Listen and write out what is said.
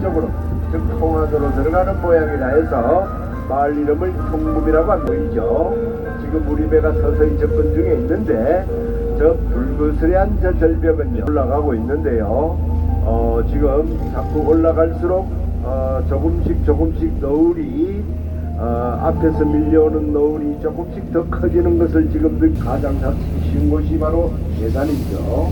즉, 통화도로 들어가는 모양이라 해서 마을 이름을 통금이라고 안 보이죠. 지금 우리 배가 서서히 접근 중에 있는데 저 불그스레한 저 절벽은요 올라가고 있는데요. 어, 지금 자꾸 올라갈수록 어, 조금씩 조금씩 너울이 어, 앞에서 밀려오는 너울이 조금씩 더 커지는 것을 지금 가장 잡기 쉬운 곳이 바로 계단이죠.